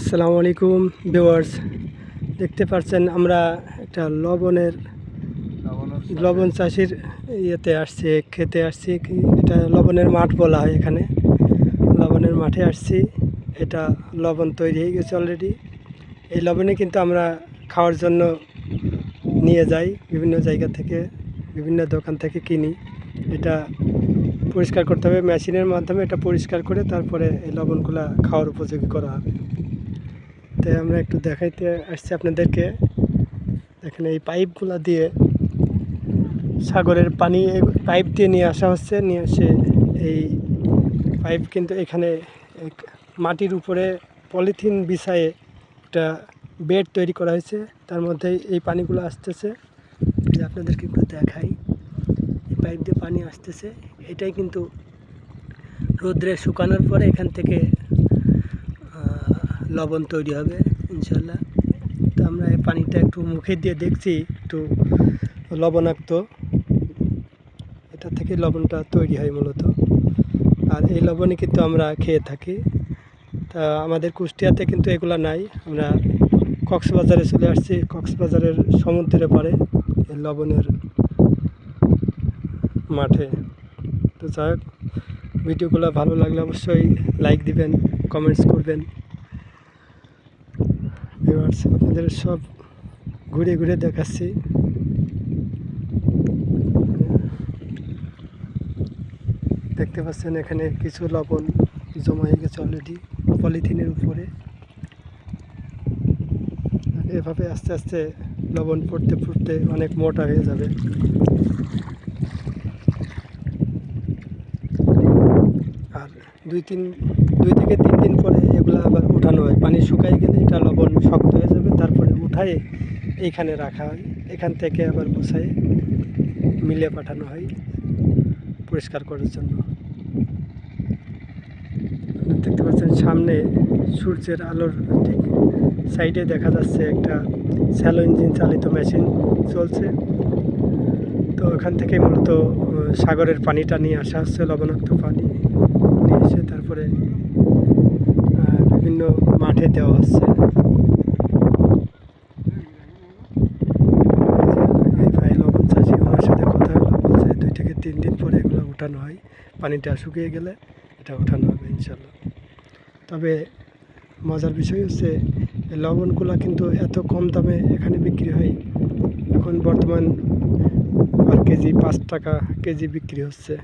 আসসালামু আলাইকুম ভিউয়ার্স। দেখতে পাচ্ছেন আমরা একটা লবণের লবণ চাষির ইয়েতে আসছি খেতে আসছি। এটা লবণের মাঠ বলা হয় এখানে। লবণের মাঠে আসছি। এটা লবণ তৈরি হয়ে গেছে অলরেডি এই লবণে কিন্তু আমরা খাওয়ার জন্য নিয়ে যাই, বিভিন্ন জায়গা থেকে, বিভিন্ন দোকান থেকে কিনি। এটা পরিষ্কার করতে হবে। মেশিনের মাধ্যমে এটা পরিষ্কার করে তারপরে এই লবণগুলা খাওয়ার উপযোগী করা হবে। তাই আমরা একটু দেখাইতে আসছি আপনাদেরকে। দেখেন এই পাইপগুলা দিয়ে সাগরের পানি পাইপ দিয়ে নিয়ে আসা হচ্ছে। নিয়ে এসে এই পাইপ কিন্তু এখানে মাটির উপরে পলিথিন বিছায়ে একটা বেড তৈরি করা হয়েছে। তার মধ্যে এই পানিগুলো আসতেছে। যে আপনাদেরকে একটু দেখাই। এই পাইপ দিয়ে পানি আসতেছে। এটাই কিন্তু রোদ্রে শুকানোর পরে এখান থেকে লবণ তৈরি হবে ইনশাল্লাহ তো আমরা এই পানিটা একটু মুখে দিয়ে দেখছি, একটু লবণাক্ত। এটা থেকে লবণটা তৈরি হয় মূলত। আর এই লবণে কিন্তু আমরা খেয়ে থাকি। তা আমাদের কুষ্টিয়াতে কিন্তু এগুলা নাই। আমরা কক্সবাজারে চলে আসছি। কক্সবাজারের সমুদ্রে পারে এই লবণের মাঠে। তো যাই হোক, ভিডিওগুলো ভালো লাগলে অবশ্যই লাইক দিবেন কমেন্টস করবেন। ভিউয়ার্স, আপনাদের সব ঘুরে ঘুরে দেখাচ্ছি। দেখতে পাচ্ছেন এখানে কিছু লবণ জমা হয়ে গেছে অলরেডি পলিথিনের উপরে। এভাবে আস্তে আস্তে লবণ পড়তে পড়তে অনেক মোটা হয়ে যাবে। আর দুই তিন দুই থেকে তিন দিন পরে এগুলো আবার উঠানো হয়। পানি শুকাই গেলে এটা লবণ শক্ত হয়ে যাবে, তারপরে উঠায়ে এইখানে রাখা হয়। এখান থেকে আবার গুছায়ে মিলে পাঠানো হয় পরিষ্কার করার জন্য। দেখতে পাচ্ছেন সামনে সূর্যের আলোর ঠিক সাইডে দেখা যাচ্ছে একটা স্যালো ইঞ্জিন চালিত মেশিন চলছে। তো ওখান থেকে মূলত সাগরের পানিটা নিয়ে আসা হচ্ছে, লবণাক্ত পানি নিয়ে এসে তারপরে আহ, বিভিন্ন মাঠে দেওয়া হচ্ছে এই ভাই লবণ চাষি ওনার সাথে কথা হলো দুই থেকে তিন দিন পরে এগুলো উঠানো হয়। পানিটা শুকিয়ে গেলে এটা উঠানো হবে ইনশাল্লাহ। তবে মজার বিষয় হচ্ছে লবণগুলো কিন্তু এত কম দামে এখানে বিক্রি হয়। এখন বর্তমান পার কেজি পাঁচ টাকা কেজি বিক্রি হচ্ছে।